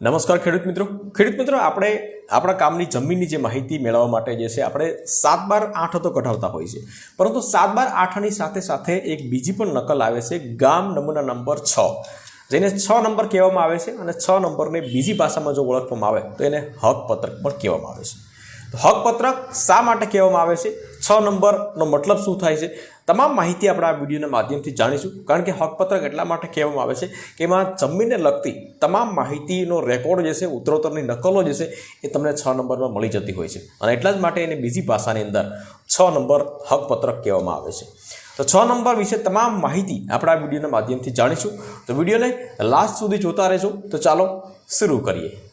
નમસ્કાર ખેડૂત મિત્રો. ખેડૂત મિત્રો, આપણે આપણા કામની જમીનની જે માહિતી મેળવવા માટે જે છે, આપણે સાત બાર આઠ તો કઢાવતા હોય છે. પરંતુ સાત બાર આઠની સાથે સાથે એક બીજી પણ નકલ આવે છે, ગામ નમૂના નંબર છ. જેને છ નંબર કહેવામાં આવે છે અને છ નંબરને બીજી ભાષામાં જો ઓળખવામાં આવે, તો એને હક પત્રક પણ કહેવામાં આવે છે. હકપત્રક હક પત્રક શા માટે કહેવામાં આવે છે? છ નંબરનો મતલબ શું થાય છે? તમામ માહિતી આપણે આ વિડીયોના માધ્યમથી જાણીશું. કારણ કે હકપત્રક એટલા માટે કહેવામાં આવે છે કે એમાં જમીનને લગતી તમામ માહિતીનો રેકોર્ડ જે છે, ઉત્તરોત્તરની નકલો જે છે, એ તમને છ નંબરમાં મળી જતી હોય છે. અને એટલા જ માટે એને બીજી ભાષાની અંદર છ નંબર હકપત્રક કહેવામાં આવે છે. તો છ નંબર વિશે તમામ માહિતી આપણે આ વિડીયોના માધ્યમથી જાણીશું. તો વિડીયોને લાસ્ટ સુધી જોતા રહેજો. તો ચાલો, શરૂ કરીએ.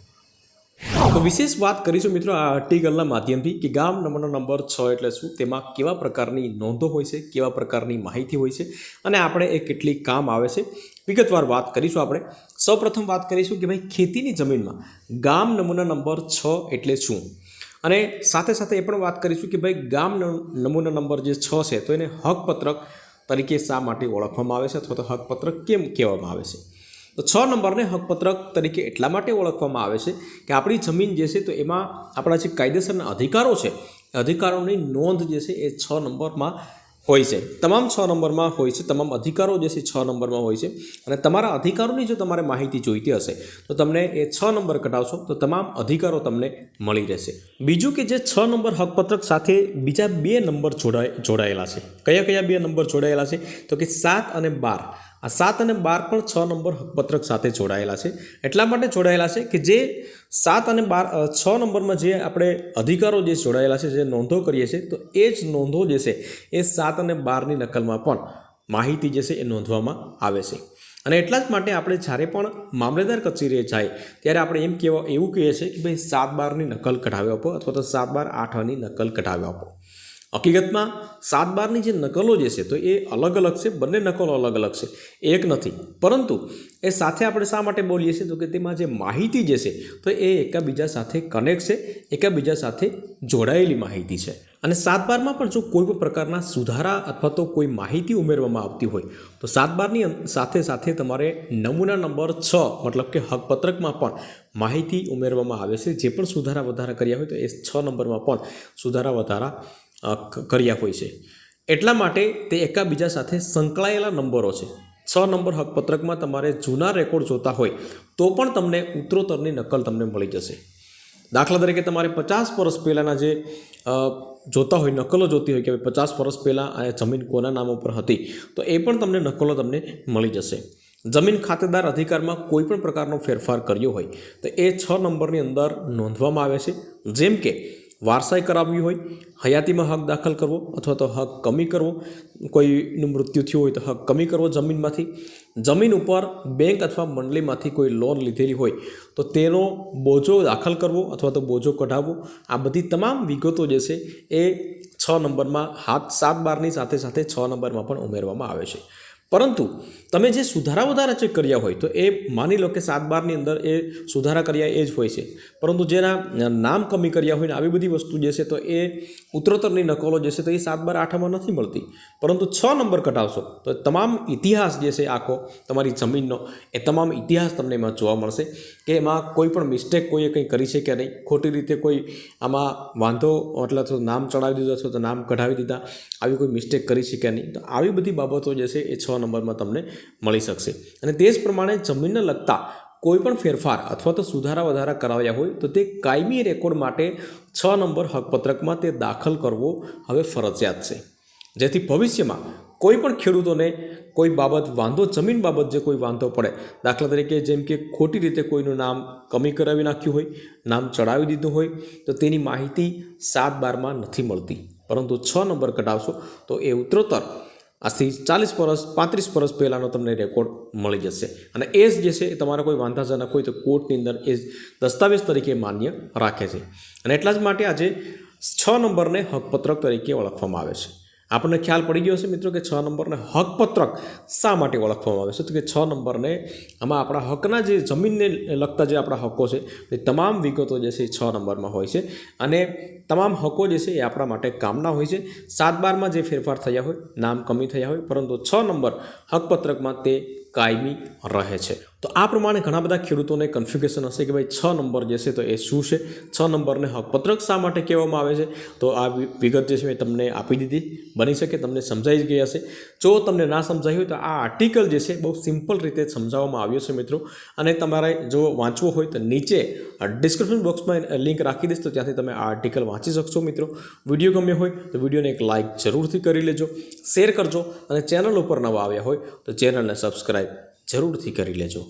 તો વિશેષ વાત કરીશું મિત્રો આ આર્ટિકલના માધ્યમથી કે ગામ નંબરનો નંબર છ એટલે શું? તેમાં કેવા પ્રકારની નોંધો હોય છે? કેવા પ્રકારની માહિતી હોય છે? અને આપણે એ કેટલી કામ આવે છે? વિગતવાર વાત કરીશું આપણે. સૌપ્રથમ વાત કરીશું કે ભાઈ ખેતીની જમીનમાં ગામ નમૂના નંબર છ એટલે શું? અને સાથે સાથે એ પણ વાત કરીશું કે ભાઈ ગામ નમૂના નંબર જે છ છે તો એને હકપત્રક તરીકે શા માટે ઓળખવામાં આવે છે? અથવા તો હકપત્રક કેમ કહેવામાં આવે છે? તો છ નંબરને હકપત્રક તરીકે એટલા માટે ઓળખવામાં આવે છે કે આપણી જમીન જે છે તો એમાં આપણા જે કાયદેસરના અધિકારો છે અધિકારોની નોંધ જે છે એ છ નંબરમાં હોય છે. તમામ છ નંબરમાં હોય છે, તમામ અધિકારો જે છે છ નંબરમાં હોય છે અને તમારા અધિકારોની જો તમારે માહિતી જોઈતી હશે, તો તમને એ છ નંબર કટાવશો તો તમામ અધિકારો તમને મળી રહેશે. બીજું કે જે છ નંબર હકપત્રક સાથે બીજા બે નંબર જોડાય, જોડાયેલા છે. કયા કયા બે નંબર જોડાયેલા છે? તો કે સાત અને બાર. આ સાત અને બાર પણ છ નંબર હકપત્રક સાથે જોડાયેલા છે. એટલા માટે જોડાયેલા છે કે જે સાત અને બાર છ નંબરમાં જે આપણે અધિકારો જે જોડાયેલા છે, જે નોંધો કરીએ છીએ, તો એ જ નોંધો જે છે, એ સાત અને બારની નકલમાં પણ માહિતી જે છે, એ નોંધવામાં આવે છે. અને એટલા જ માટે આપણે જ્યારે પણ મામલેદાર કચેરીએ જાય, ત્યારે આપણે એમ કહેવા એવું કહીએ છીએ કે ભાઈ સાત બારની નકલ કઢાવી આપો અથવા તો સાત બાર આઠની નકલ કઢાવી આપો. હકીકતમાં સાત બારની જે નકલો જે છે, તો એ અલગ અલગ છે, બંને નકલો અલગ અલગ છે, એક નથી. પરંતુ એ સાથે આપણે શા માટે બોલીએ છીએ? તો કે તેમાં જે માહિતી જે છે, તો એ એકાબીજા સાથે કનેક્ટ છે, એકાબીજા સાથે જોડાયેલી માહિતી છે. અને સાત બારમાં પણ જો કોઈ પણ પ્રકારના સુધારા અથવા તો કોઈ માહિતી ઉમેરવામાં આવતી હોય, તો સાત બારની સાથે સાથે તમારે નમૂના નંબર છ, મતલબ કે હકપત્રકમાં પણ માહિતી ઉમેરવામાં આવે છે. જે પણ સુધારા વધારા કર્યા હોય, તો એ છ નંબરમાં પણ સુધારા વધારા કર્યા હોય છે. એટલા માટે તે એકાબીજા સાથે સંકળાયેલા નંબરો છે. છ નંબર હકપત્રકમાં તમારે જૂના રેકોર્ડ જોતા હોય તો પણ તમને ઉત્તરોત્તરની નકલ તમને મળી જશે. દાખલા તરીકે તમારે પચાસ વર્ષ પહેલાંના જે જોતા હોય, નકલો જોતી હોય કે પચાસ વર્ષ પહેલાં આ જમીન કોના નામ ઉપર હતી, તો એ પણ તમને નકલો તમને મળી જશે. જમીન ખાતેદાર અધિકારમાં કોઈ પણ પ્રકારનો ફેરફાર કર્યો હોય, તો એ છ નંબરની અંદર નોંધવામાં આવે છે. જેમ કે વારસાઈ કરાવવી હોય, હયાતીમાં હક દાખલ કરવો અથવા તો હક કમી કરવો, કોઈનું મૃત્યુ થયું હોય તો હક કમી કરવો જમીનમાંથી, જમીન ઉપર બેંક અથવા મંડળીમાંથી કોઈ લોન લીધેલી હોય તો તેનો બોજો દાખલ કરવો અથવા તો બોજો કઢાવવો, આ બધી તમામ વિગતો જે છે એ છ નંબરમાં હાથ સાત બારની સાથે સાથે છ નંબરમાં પણ ઉમેરવામાં આવે છે. પરંતુ તમે જે સુધારા વધારા ચેક કર્યા હોય, તો એ માની લો કે સાત બારની અંદર એ સુધારા કર્યા એ જ હોય છે. પરંતુ જેના નામ કમી કર્યા હોય ને આવી બધી વસ્તુ જે છે, તો એ ઉત્તરોત્તરની નકલો જે છે, તો એ સાત બાર આઠમાં નથી મળતી. પરંતુ છ નંબર કટાવશો તો તમામ ઇતિહાસ જે છે આખો, તમારી જમીનનો, એ તમામ ઇતિહાસ તમને એમાં જોવા મળશે કે એમાં કોઈ પણ મિસ્ટેક કોઈએ કંઈ કરી છે કે નહીં. ખોટી રીતે કોઈ આમાં વાંધો એટલે તો નામ ચડાવી દીધું અથવા તો નામ કઢાવી દીધા, આવી કોઈ મિસ્ટેક કરી છે કે નહીં. તો આવી બધી બાબતો જે છે, એ છ નંબરમાં તમને મળી શકશે. અને તે જ પ્રમાણે જમીનને લગતા કોઈપણ ફેરફાર અથવા તો સુધારા વધારા કરાવ્યા હોય તો તે કાયમી રેકોર્ડ માટે છ નંબર હકપત્રકમાં તે દાખલ કરવો હવે ફરજિયાત છે. જેથી ભવિષ્યમાં કોઈ પણ ખેડૂતોને કોઈ બાબત વાંધો, જમીન બાબત જે કોઈ વાંધો પડે, દાખલા તરીકે જેમ કે ખોટી રીતે કોઈનું નામ કમી કરાવી નાખ્યું હોય, નામ ચડાવી દીધું હોય, તો તેની માહિતી સાત બારમાં નથી મળતી. પરંતુ છ નંબર કઢાવશો તો એ ઉત્તરોત્તર આજથી ચાલીસ વર્ષ, પાંત્રીસ વર્ષ પહેલાંનો તમને રેકોર્ડ મળી જશે. અને એ જે છે, એ તમારા કોઈ વાંધાજનક હોય તો કોર્ટની અંદર એ દસ્તાવેજ તરીકે માન્ય રાખે છે. અને એટલા જ માટે આજે છ નંબરને હકપત્રક તરીકે ઓળખવામાં આવે છે. આપણને ખ્યાલ પડી ગયો હશે મિત્રો કે છ નંબરને હકપત્રક શા માટે ઓળખવામાં આવે છે? તો કે છ નંબરને આમાં આપણા હકના જે જમીનને લગતા જે આપણા હકો છે, એ તમામ વિગતો જે છે એ છ નંબરમાં હોય છે. અને તમામ હકો જે છે એ આપણા માટે કામના હોય છે. સાત બારમાં જે ફેરફાર થયા હોય, નામ કમી થયા હોય, પરંતુ છ નંબર હકપત્રકમાં તે કાયમી રહે છે. તો આ પ્રમાણે ઘણા બધા ખેડૂતોને કન્ફ્યુગેશન હશે કે ભાઈ છ નંબર જે છે તો એ શું છે? છ નંબરને હકપત્રક શા માટે કહેવામાં આવે છે? તો આ વિગત જે છે મેં તમને આપી દીધી. બની શકે, તમને સમજાઈ ગઈ હશે. જો તમને ના સમજાયું હોય તો આ આર્ટિકલ જે છે બહુ સિમ્પલ રીતે સમજાવવામાં આવ્યો છે મિત્રો. અને તમારે જો વાંચવો હોય તો નીચે ડિસ્ક્રિપ્શન બોક્સમાં લિંક રાખી દઈશ તો ત્યાંથી તમે આ આર્ટિકલ વાંચી શકશો મિત્રો. વીડિયો ગમ્યો હોય તો વિડીયોને એક લાઇક જરૂરથી કરી લેજો શેર કરજો અને ચેનલ ઉપર નવા આવ્યા હોય તો ચેનલને સબસ્ક્રાઈબ જરૂરથી કરી લેજો.